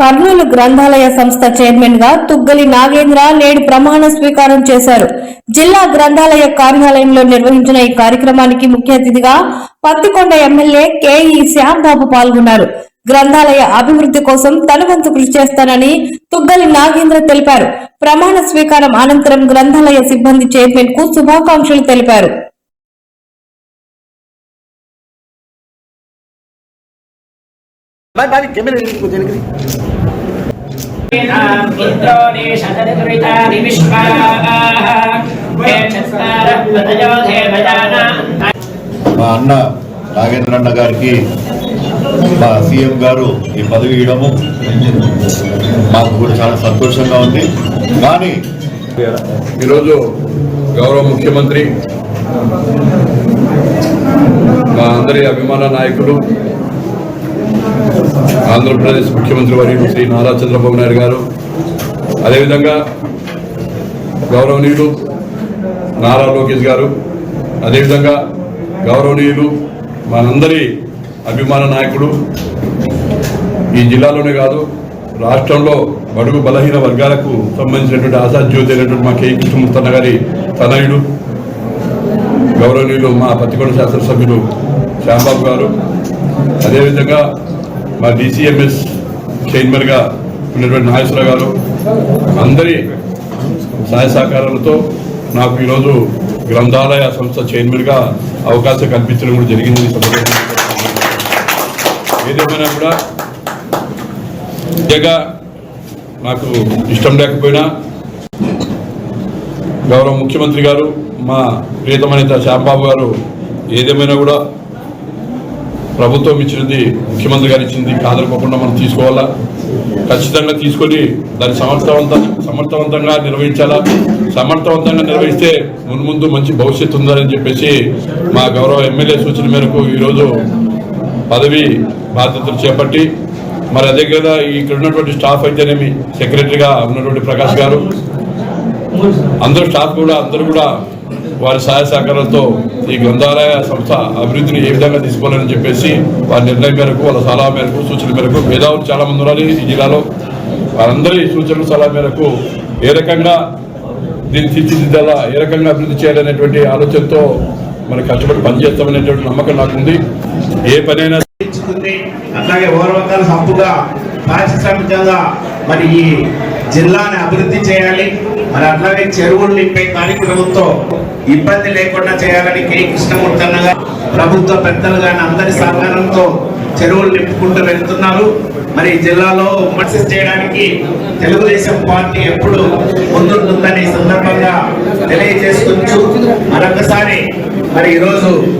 కర్నూలు గ్రంథాలయ సంస్థ చైర్మన్గా తుగ్గలి నాగేంద్ర నేడు ప్రమాణ స్వీకారం చేశారు. జిల్లా గ్రంథాలయ కార్యాలయంలో నిర్వహించిన ఈ కార్యక్రమానికి ముఖ్య అతిథిగా పత్తికొండ ఎమ్మెల్యే కేఈ శ్యాంబాబు పాల్గొన్నారు. గ్రంథాలయ అభివృద్ధి కోసం తన వంతు కృషి చేస్తానని తుగ్గలి నాగేంద్ర తెలిపారు. ప్రమాణ స్వీకారం అనంతరం గ్రంథాలయ సిబ్బంది చైర్మన్కు శుభాకాంక్షలు తెలిపారు. బాయ్ బాయ్ కెమెరా వెనక్కి కొంచెం మా అన్న నాగేంద్ర అన్న గారికి మా సీఎం గారు ఈ పదవి ఇవ్వడము మాకు కూడా చాలా సంతోషంగా ఉంది. కానీ ఈరోజు గౌరవ ముఖ్యమంత్రి మా అందరి అభిమాన నాయకులు ఆంధ్రప్రదేశ్ ముఖ్యమంత్రి వర్యులు శ్రీ నారా చంద్రబాబు నాయుడు గారు అదేవిధంగా గౌరవనీయులు నారా లోకేష్ గారు అదేవిధంగా గౌరవనీయులు మనందరి అభిమాన నాయకుడు. ఈ జిల్లాలోనే కాదు రాష్ట్రంలో బడుగు బలహీన వర్గాలకు సంబంధించినటువంటి ఆశాజ్యోతి అయినటువంటి మా కే. కృష్ణమూర్తన్న గారి తనయుడు గౌరవనీయులు మా పత్తికొండ శాసనసభ్యులు శ్యాంబాబు గారు. అదేవిధంగా మా డిసిఎంఎస్ చైర్మన్గా ఉన్నటువంటి నాగేశ్వరరావు గారు అందరి సహాయ సహకారాలతో నాకు ఈరోజు గ్రంథాలయ సంస్థ చైర్మన్గా అవకాశం కల్పించడం కూడా జరిగింది. ఏదేమైనా కూడా ముఖ్యంగా నాకు ఇష్టం లేకపోయినా గౌరవ ముఖ్యమంత్రి గారు మా ప్రియతమ నేత శ్యాంబాబు గారు ఏదేమైనా కూడా ప్రభుత్వం ఇచ్చినది ముఖ్యమంత్రి గారు ఇచ్చింది కాదనుకోకుండా మనం తీసుకోవాలా? ఖచ్చితంగా తీసుకొని దాన్ని సమర్థవంత సమర్థవంతంగా నిర్వహించాలా? సమర్థవంతంగా నిర్వహిస్తే మున్ముందు మంచి భవిష్యత్తు ఉందని చెప్పేసి మా గౌరవ ఎమ్మెల్యే సూచన మేరకు ఈరోజు పదవి బాధ్యతలు చేపట్టి మరి అదే కదా ఇక్కడ ఉన్నటువంటి స్టాఫ్ అయితేనేమి సెక్రటరీగా ఉన్నటువంటి ప్రకాష్ గారు. అందరూ స్టాఫ్ కూడా అందరూ కూడా వారి సహాయ సహకారాలతో ఈ గ్రంథాలయ సంస్థ అభివృద్ధిని ఏ విధంగా తీసుకోవాలని చెప్పేసి వారి నిర్ణయం మేరకు వాళ్ళ సలహా మేరకు సూచన మేరకు మేధావులు చాలా మంది ఉన్నారు ఈ జిల్లాలో. వారందరి సూచనలు సలహా మేరకు ఏ రకంగా దీన్ని తీర్చిదిద్దాలా ఏ రకంగా అభివృద్ధి చేయాలనేటువంటి ఆలోచనతో మరి కష్టపడి పనిచేస్తామనేటువంటి నమ్మకం నాకుంది. ఏ పనైనా ఇచ్చుకుంది అట్లాగే ఓర్వకాల హబ్బుగా పారిశ్రామికంగా మరి ఈ జిల్లాని అభివృద్ధి చేయాలి. మరి అట్లాగే చెరువులు నింపే కార్యక్రమంతో ఇబ్బంది లేకుండా చేయాలని కె. కృష్ణమూర్తి అన్నగా ప్రభుత్వ పెద్దలు కానీ అందరి సహకారంతో చెరువులు నింపుకుంటూ వెళ్తున్నారు. మరి ఈ జిల్లాలో విమర్శ చేయడానికి తెలుగుదేశం పార్టీ ఎప్పుడు ముందుంటుందని సందర్భంగా తెలియజేసుకుంటూ మరొకసారి మరి ఈరోజు